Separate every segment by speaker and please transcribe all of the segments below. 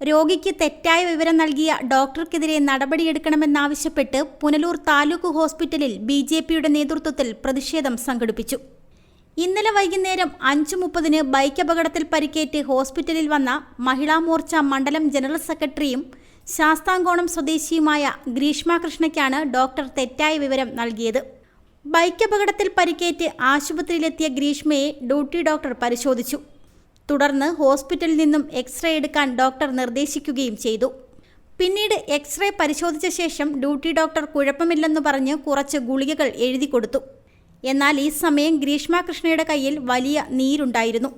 Speaker 1: രോഗിക്ക് തെറ്റായ വിവരം നൽകിയ ഡോക്ടർക്കെതിരെ നടപടിയെടുക്കണമെന്നാവശ്യപ്പെട്ട് പുനലൂർ താലൂക്ക് ഹോസ്പിറ്റലിൽ ബി ജെ പിയുടെ നേതൃത്വത്തിൽ പ്രതിഷേധം സംഘടിപ്പിച്ചു. ഇന്നലെ വൈകുന്നേരം അഞ്ചു മുപ്പതിന് ബൈക്ക് അപകടത്തിൽ പരിക്കേറ്റ് ഹോസ്പിറ്റലിൽ വന്ന മഹിളാ മോർച്ച മണ്ഡലം ജനറൽ സെക്രട്ടറിയും ശാസ്താംകോണം സ്വദേശിയുമായ ഗ്രീഷ്മ കൃഷ്ണയ്ക്കാണ് ഡോക്ടർ തെറ്റായ വിവരം നൽകിയത്. ബൈക്ക് അപകടത്തിൽ പരിക്കേറ്റ് ആശുപത്രിയിലെത്തിയ ഗ്രീഷ്മയെ ഡ്യൂട്ടി ഡോക്ടർ പരിശോധിച്ചു. തുടർന്ന് ഹോസ്പിറ്റലിൽ നിന്നും എക്സ്റേ എടുക്കാൻ ഡോക്ടർ നിർദ്ദേശിക്കുകയും ചെയ്തു. പിന്നീട് എക്സ്റേ പരിശോധിച്ച ശേഷം ഡ്യൂട്ടി ഡോക്ടർ കുഴപ്പമില്ലെന്ന് പറഞ്ഞ് കുറച്ച് ഗുളികകൾ എഴുതി കൊടുത്തു. എന്നാൽ ഈ സമയം ഗ്രീഷ്മ കൃഷ്ണയുടെ കയ്യിൽ വലിയ നീരുണ്ടായിരുന്നു.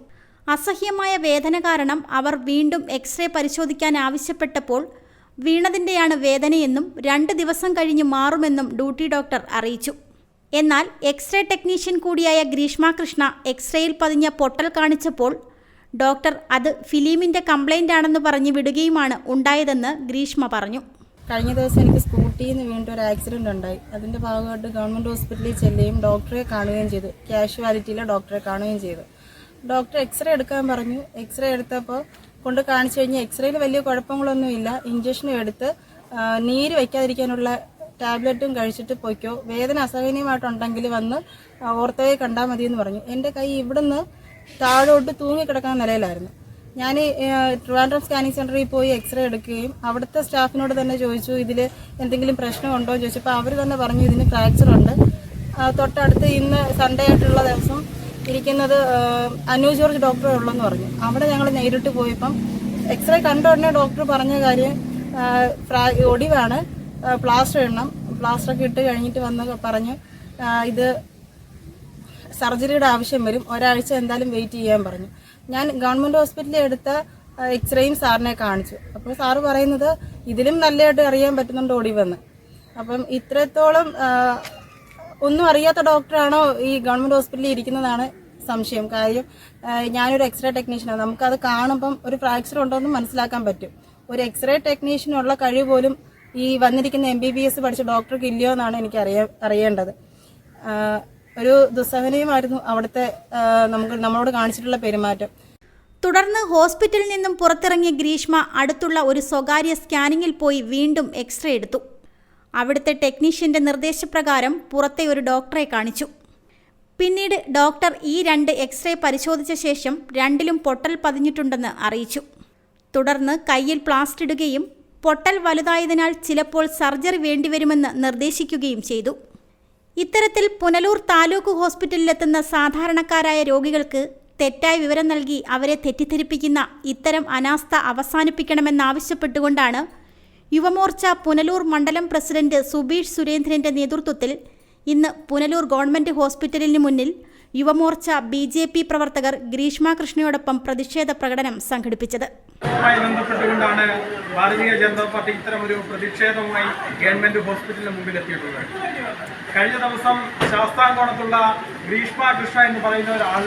Speaker 1: അസഹ്യമായ വേദന കാരണം അവർ വീണ്ടും എക്സ്റേ പരിശോധിക്കാൻ ആവശ്യപ്പെട്ടപ്പോൾ വീണതിന്റെയാണ് വേദനയെന്നും രണ്ട് ദിവസം കഴിഞ്ഞ് മാറുമെന്നും ഡ്യൂട്ടി ഡോക്ടർ അറിയിച്ചു. എന്നാൽ എക്സ്റേ ടെക്നീഷ്യൻ കൂടിയായ ഗ്രീഷ്മ കൃഷ്ണ എക്സ്റേയിൽ പതിഞ്ഞ പൊട്ടൽ കാണിച്ചപ്പോൾ ഡോക്ടർ അത് ഫിലിമിന്റെ കംപ്ലൈന്റ് ആണെന്ന് പറഞ്ഞ് വിടുകയുമാണ് ഉണ്ടായതെന്ന് ഗ്രീഷ്മ പറഞ്ഞു.
Speaker 2: കഴിഞ്ഞ ദിവസം എനിക്ക് സ്കൂട്ടിയിൽ നിന്ന് വീണ്ടും ഒരു ആക്സിഡന്റ് ഉണ്ടായി. അതിന്റെ ഭാഗമായിട്ട് ഗവൺമെന്റ് ഹോസ്പിറ്റലിൽ ചെല്ലുകയും ഡോക്ടറെ കാണുകയും ചെയ്തു. കാഷ്വാലിറ്റിയിലെ ഡോക്ടറെ കാണുകയും ചെയ്തു. ഡോക്ടർ എക്സ്റേ എടുക്കാൻ പറഞ്ഞു. എക്സ്റേ എടുത്തപ്പോൾ കൊണ്ട് കാണിച്ചു കഴിഞ്ഞാൽ എക്സ്റേയിൽ വലിയ കുഴപ്പങ്ങളൊന്നുമില്ല. ഇഞ്ചക്ഷനും എടുത്ത് നീര് വയ്ക്കാതിരിക്കാനുള്ള ടാബ്ലറ്റും കഴിച്ചിട്ട് പൊയ്ക്കോ. വേദന അസഹനീയമായിട്ടുണ്ടെങ്കിൽ വന്ന് ഓർത്തയെ കണ്ടാൽ മതി എന്ന് പറഞ്ഞു. എന്റെ കൈ ഇവിടുന്ന് താഴോട്ട് തൂങ്ങിക്കിടക്കുന്ന നിലയിലായിരുന്നു. ഞാൻ ട്രിവാൻഡ്രം സ്കാനിങ് സെന്ററിൽ പോയി എക്സ്റേ എടുക്കുകയും അവിടുത്തെ സ്റ്റാഫിനോട് തന്നെ ചോദിച്ചു ഇതിൽ എന്തെങ്കിലും പ്രശ്നമുണ്ടോ? എന്ന് ചോദിച്ചപ്പോൾ അവർ തന്നെ പറഞ്ഞു ഇതിന് ഫ്രാക്ചർ ഉണ്ട്. തൊട്ടടുത്ത് ഇന്ന് സൺഡേ ആയിട്ടുള്ള ദിവസം ഇരിക്കുന്നത് അനു ജോർജ് ഡോക്ടറെ ഉള്ളെന്ന് പറഞ്ഞു. അവിടെ ഞങ്ങൾ നേരിട്ട് പോയപ്പം എക്സ്റേ കണ്ട ഉടനെ ഡോക്ടർ പറഞ്ഞ കാര്യം ഒടിവാണ്. പ്ലാസ്റ്റർ ഇടണം. പ്ലാസ്റ്റർ ഒക്കെ ഇട്ട് കഴിഞ്ഞിട്ട് വന്ന് പറഞ്ഞു ഇത് സർജറിയുടെ ആവശ്യം വരും. ഒരാഴ്ച എന്തായാലും വെയിറ്റ് ചെയ്യാൻ പറഞ്ഞു. ഞാൻ ഗവൺമെന്റ് ഹോസ്പിറ്റലിൽ എടുത്ത എക്സ്റേയും സാറിനെ കാണിച്ചു. അപ്പോൾ സാറ് പറയുന്നത് ഇതിലും നല്ലതായിട്ട് അറിയാൻ പറ്റുന്നുണ്ട് വന്ന്. അപ്പം ഇത്രത്തോളം ഒന്നും അറിയാത്ത ഡോക്ടറാണോ ഈ ഗവൺമെന്റ് ഹോസ്പിറ്റലിൽ ഇരിക്കുന്നതാണ് സംശയം. കാര്യം ഞാനൊരു എക്സ്റേ ടെക്നീഷ്യനാണ് നമുക്കത് കാണുമ്പം ഒരു ഫ്രാക്ചർ ഉണ്ടോ എന്ന് മനസ്സിലാക്കാൻ പറ്റും. ഒരു എക്സ്റേ ടെക്നീഷ്യനുള്ള കഴിവ് പോലും ഈ വന്നിരിക്കുന്ന എം ബി ബി എസ് പഠിച്ച ഡോക്ടർക്ക് ഇല്ലയോ എന്നാണ് എനിക്ക് അറിയ അറിയേണ്ടത്. ഒരു ദുസ്സഹനയുമായിരുന്നു അവിടുത്തെ നമുക്ക് നമ്മളോട് കാണിച്ചിട്ടുള്ള പെരുമാറ്റം.
Speaker 1: തുടർന്ന് ഹോസ്പിറ്റലിൽ നിന്നും പുറത്തിറങ്ങിയ ഗ്രീഷ്മ അടുത്തുള്ള ഒരു സ്വകാര്യ സ്കാനിങ്ങിൽ പോയി വീണ്ടും എക്സ്റേ എടുത്തു. അവിടുത്തെ ടെക്നീഷ്യന്റെ നിർദ്ദേശപ്രകാരം പുറത്തെ ഒരു ഡോക്ടറെ കാണിച്ചു. പിന്നീട് ഡോക്ടർ ഈ രണ്ട് എക്സ്റേ പരിശോധിച്ച ശേഷം രണ്ടിലും പൊട്ടൽ പതിഞ്ഞിട്ടുണ്ടെന്ന് അറിയിച്ചു. തുടർന്ന് കയ്യിൽ പ്ലാസ്റ്റർ ഇടുകയും പൊട്ടൽ വലുതായതിനാൽ ചിലപ്പോൾ സർജറി വേണ്ടിവരുമെന്ന് നിർദ്ദേശിക്കുകയും ചെയ്തു. ഇത്തരത്തിൽ പുനലൂർ താലൂക്ക് ഹോസ്പിറ്റലിലെത്തുന്ന സാധാരണക്കാരായ രോഗികൾക്ക് തെറ്റായ വിവരം നൽകി അവരെ തെറ്റിദ്ധരിപ്പിക്കുന്ന ഇത്തരം അനാസ്ഥ അവസാനിപ്പിക്കണമെന്നാവശ്യപ്പെട്ടുകൊണ്ടാണ് യുവമോർച്ച പുനലൂർ മണ്ഡലം പ്രസിഡന്റ് സുബീഷ് സുരേന്ദ്രന്റെ നേതൃത്വത്തിൽ ഇന്ന് പുനലൂർ ഗവൺമെന്റ് ഹോസ്പിറ്റലിന് മുന്നിൽ യുവമോർച്ച ബി ജെ പി പ്രവർത്തകർ ഗ്രീഷ്മ കൃഷ്ണയോടൊപ്പം പ്രതിഷേധ പ്രകടനം സംഘടിപ്പിച്ചത്.
Speaker 3: ബന്ധപ്പെട്ടുകൊണ്ടാണ് ഭാരതീയ ജനതാ പാർട്ടി ഇത്തരമൊരു പ്രതിഷേധവുമായി ഗവൺമെന്റ് ഹോസ്പിറ്റലിന് മുമ്പിൽ എത്തിയിട്ടുള്ളത് കഴിഞ്ഞ ദിവസം ശാസ്താംകോണത്തുള്ള ഗ്രീഷ്മ കൃഷ്ണ എന്ന് പറയുന്ന ഒരാൾ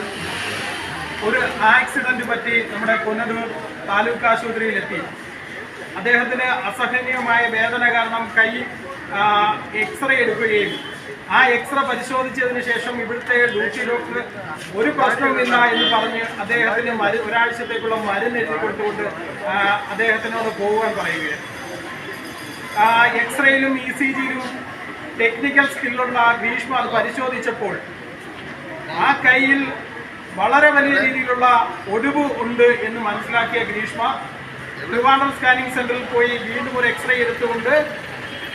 Speaker 3: ഒരു ആക്സിഡന്റ് പറ്റി നമ്മുടെ പുനലൂർ താലൂക്ക് ആശുപത്രിയിൽ എത്തി അദ്ദേഹത്തിന് അസഹനീയമായ വേദന കാരണം കൈ എക്സ്റേ എടുക്കുകയും ആ എക്സ്റേ പരിശോധിച്ചതിന് ശേഷം ഇവിടുത്തെ ഡ്യൂട്ടി ഡോക്ടർ ഒരു പ്രശ്നവുമില്ല എന്ന് പറഞ്ഞ് അദ്ദേഹത്തിന് മരു ഒരാഴ്ചത്തേക്കുള്ള മരുന്ന് എഴുതി കൊടുത്തുകൊണ്ട് അദ്ദേഹത്തിനോട് പോകാൻ പറയുകയാണ്. ആ, എക്സ്റേയിലും ഇ സി ജിയിലും ടെക്നിക്കൽ സ്കില്ലുള്ള ഭീഷ്മ അത് പരിശോധിച്ചപ്പോൾ ആ കയ്യിൽ വളരെ വലിയ രീതിയിലുള്ള ഒടിവ് ഉണ്ട് എന്ന് മനസ്സിലാക്കിയ ഗ്രീഷ്മ ട്രിവാൻഡ്രം സ്കാനിങ് സെന്ററിൽ പോയി വീണ്ടും ഒരു എക്സ്റേ എടുത്തുകൊണ്ട്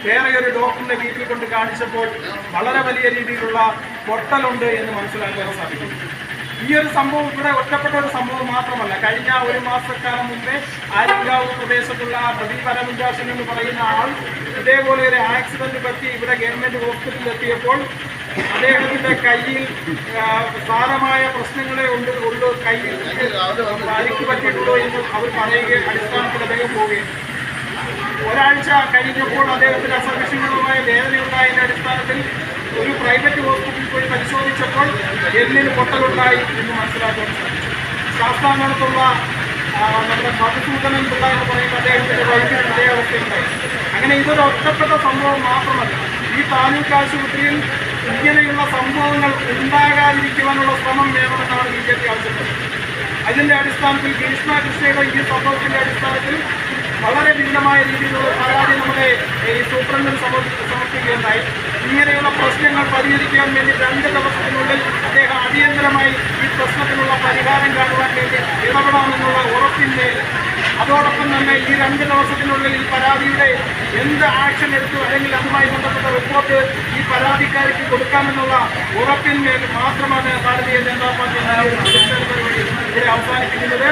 Speaker 3: വേറെ ഒരു ഡോക്ടറിന്റെ വീട്ടിൽ കൊണ്ട് കാണിച്ചപ്പോൾ വളരെ വലിയ രീതിയിലുള്ള പൊട്ടലുണ്ട് എന്ന് മനസ്സിലാക്കാൻ സാധിക്കും. ഈ ഒരു സംഭവം ഇവിടെ ഒറ്റപ്പെട്ട ഒരു സംഭവം മാത്രമല്ല. കഴിഞ്ഞ ഒരു മാസക്കാലം മുമ്പേ ആര്യങ്കാവ് പ്രദേശത്തുള്ള പ്രദീപ് അരവിന്ദാസൻ എന്ന് പറയുന്ന ആൾ ഇതേപോലെ ഒരു ആക്സിഡന്റ് പറ്റി ഇവിടെ ഗവൺമെന്റ് ഹോസ്പിറ്റലിൽ എത്തിയപ്പോൾ അദ്ദേഹത്തിന്റെ കയ്യിൽ സാരമായ പ്രശ്നങ്ങളെ ഉണ്ട് ഉള്ളൂ കയ്യിൽ പരിക്ക് പറ്റിയിട്ടുള്ളൂ എന്ന് അവർ പറയുകയും അടിസ്ഥാനത്തിൽ അദ്ദേഹം പോവുകയും ഒരാഴ്ച കഴിഞ്ഞപ്പോൾ അദ്ദേഹത്തിന് അസഹിഷ്ണുമായ വേദനയുണ്ടായതിന്റെ അടിസ്ഥാനത്തിൽ ഒരു പ്രൈവറ്റ് ഹോസ്പിറ്റലിൽ പോയി പരിശോധിച്ചപ്പോൾ എല്ലിന് പൊട്ടലുണ്ടായി എന്ന് മനസ്സിലാക്കാൻ സാധിച്ചു. ശാസ്ത്രാംഗത്തുള്ള നമ്മുടെ മധുസൂദനൻ പിള്ള എന്ന് പറയുന്ന അദ്ദേഹത്തിന്റെ വൈദ്യുതി അതേ അവസ്ഥയുണ്ടായി അങ്ങനെ ഇതൊരു ഒറ്റപ്പെട്ട സംഭവം മാത്രമല്ല ഈ താലൂക്ക് ആശുപത്രിയിൽ ഇങ്ങനെയുള്ള സംഭവങ്ങൾ ഉണ്ടാകാതിരിക്കുവാനുള്ള ശ്രമം വേണമെന്നാണ് ബി ജെ പി ആവശ്യപ്പെട്ടത്. അതിന്റെ അടിസ്ഥാനത്തിൽ ഗ്രീഷ്മ കൃഷ്ണയുടെ ഈ സംഭവത്തിന്റെ അടിസ്ഥാനത്തിൽ വളരെ ഭിന്നമായ രീതിയിലുള്ള പരാതി നമ്മുടെ ഈ സൂപ്രണ്ടിന് സമർ- സമർപ്പിക്കുകയുണ്ടായി. ഇങ്ങനെയുള്ള പ്രശ്നങ്ങൾ പരിഹരിക്കാൻ വേണ്ടി രണ്ട് ദിവസത്തിനുള്ളിൽ അദ്ദേഹം അടിയന്തരമായി ഈ പ്രശ്നത്തിനുള്ള പരിഹാരം കാണുവാൻ വേണ്ടി ഇടപെടാമെന്നുള്ള ഉറപ്പിന്റെ അതോടൊപ്പം തന്നെ ഈ രണ്ട് ദിവസത്തിനുള്ളിൽ ഈ പരാതിയുടെ എന്ത് ആക്ഷൻ എടുത്തു അല്ലെങ്കിൽ അതുമായി ബന്ധപ്പെട്ട റിപ്പോർട്ട് ഈ പരാതിക്കാർക്ക് കൊടുക്കാമെന്നുള്ള ഉറപ്പിന്മേൽ മാത്രമാണ് ഭാരതീയ ജനതാ പാർട്ടി ഇവിടെ അവസാനിപ്പിക്കുന്നത്.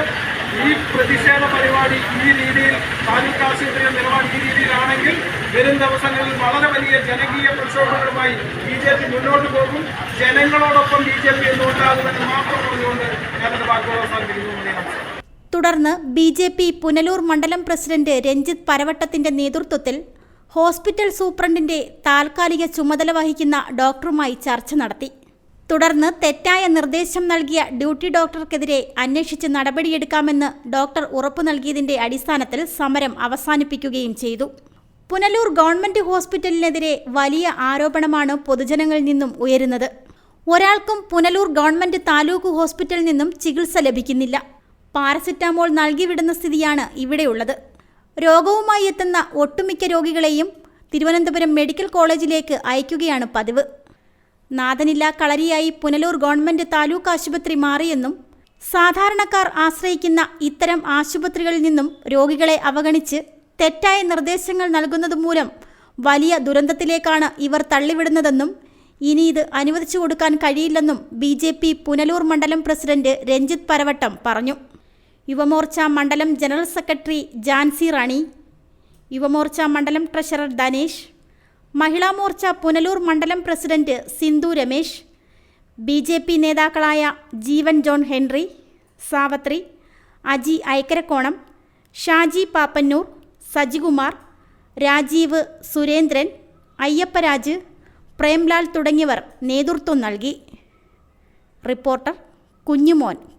Speaker 3: ഈ പ്രതിഷേധ പരിപാടി ഈ രീതിയിൽ താലൂക്ക് ആശുപത്രിയുടെ നിലപാട് ഈ രീതിയിലാണെങ്കിൽ വരും ദിവസങ്ങളിൽ വളരെ വലിയ ജനകീയ പ്രക്ഷോഭങ്ങളുമായി ബി ജെ പി മുന്നോട്ട് പോകും. ജനങ്ങളോടൊപ്പം ബി ജെ പി എന്നുണ്ടാകുമെന്ന് മാത്രം പറഞ്ഞുകൊണ്ട് ഞാനെന്റെ വാക്കുകൾ അവസാനിപ്പിക്കുന്നു.
Speaker 1: തുടർന്ന് ബി ജെ പി പുനലൂർ മണ്ഡലം പ്രസിഡന്റ് രഞ്ജിത്ത് പരവട്ടത്തിന്റെ നേതൃത്വത്തിൽ ഹോസ്പിറ്റൽ സൂപ്രണ്ടിന്റെ താൽക്കാലിക ചുമതല വഹിക്കുന്ന ഡോക്ടറുമായി ചർച്ച നടത്തി. തുടർന്ന് തെറ്റായ നിർദ്ദേശം നൽകിയ ഡ്യൂട്ടി ഡോക്ടർക്കെതിരെ അന്വേഷിച്ച് നടപടിയെടുക്കാമെന്ന് ഡോക്ടർ ഉറപ്പു നൽകിയതിന്റെ അടിസ്ഥാനത്തിൽ സമരം അവസാനിപ്പിക്കുകയും ചെയ്തു. പുനലൂർ ഗവൺമെന്റ് ഹോസ്പിറ്റലിനെതിരെ വലിയ ആരോപണമാണ് പൊതുജനങ്ങളിൽ നിന്നും ഉയരുന്നത്. ഒരാൾക്കും പുനലൂർ ഗവൺമെന്റ് താലൂക്ക് ഹോസ്പിറ്റലിൽ നിന്നും ചികിത്സ ലഭിക്കുന്നില്ല. പാരസെറ്റാമോൾ നൽകിവിടുന്ന സ്ഥിതിയാണ് ഇവിടെയുള്ളത്. രോഗവുമായി എത്തുന്ന ഒട്ടുമിക്ക രോഗികളെയും തിരുവനന്തപുരം മെഡിക്കൽ കോളേജിലേക്ക് അയക്കുകയാണ് പതിവ്. നാഥനില്ല കളരിയായി പുനലൂർ ഗവൺമെന്റ് താലൂക്ക് ആശുപത്രി മാറിയെന്നും സാധാരണക്കാർ ആശ്രയിക്കുന്ന ഇത്തരം ആശുപത്രികളിൽ നിന്നും രോഗികളെ അവഗണിച്ച് തെറ്റായ നിർദ്ദേശങ്ങൾ നൽകുന്നത് മൂലം വലിയ ദുരന്തത്തിലേക്കാണ് ഇവർ തള്ളിവിടുന്നതെന്നും ഇനി ഇത് അനുവദിച്ചു കൊടുക്കാൻ കഴിയില്ലെന്നും ബി ജെ പി പുനലൂർ മണ്ഡലം പ്രസിഡന്റ് രഞ്ജിത്ത് പരവട്ടം പറഞ്ഞു. യുവമോർച്ച മണ്ഡലം ജനറൽ സെക്രട്ടറി ജാൻസി റാണി യുവമോർച്ച മണ്ഡലം ട്രഷറർ ധനേഷ് മഹിളാ മോർച്ച പുനലൂർ മണ്ഡലം president Sindhu Ramesh B J P നേതാക്കളായ ജീവൻ ജോൺ ഹെൻറി സാവത്രി അജി ഐക്കരക്കോണം ഷാജി പാപ്പന്നൂർ സജികുമാർ രാജീവ് സുരേന്ദ്രൻ അയ്യപ്പരാജ് പ്രേംലാൽ തുടങ്ങിയവർ നേതൃത്വം നൽകി. റിപ്പോർട്ടർ കുഞ്ഞുമോൻ.